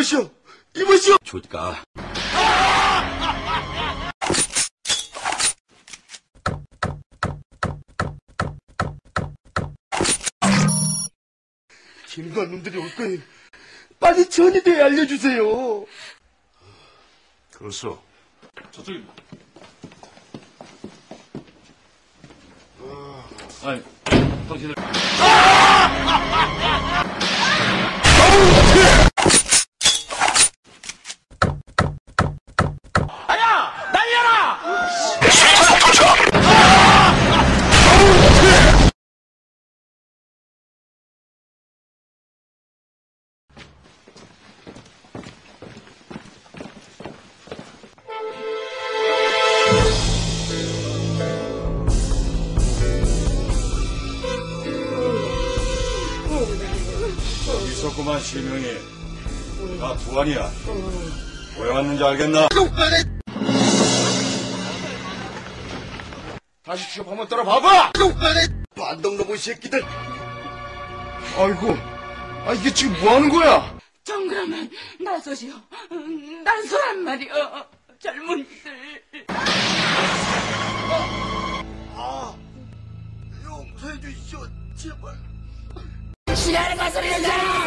이보시오! 이보시오! 조까 김관 놈들이 올 거니 빨리 전이대에 알려주세요. 그렇소 저쪽입니다 아니 당신들 있었구만 실명이 나 두환이야 왜 왔는지 알겠나? 다시 취업 한번 떨어 봐봐! 반동놈의 새끼들! 아이고, 아 이게 지금 뭐 하는 거야? 정그러면 나서시오. 음, 난소란 말이오. 젊은이들. 아, 용서해 주시오, 제발. 지랄 가소리 하잖아.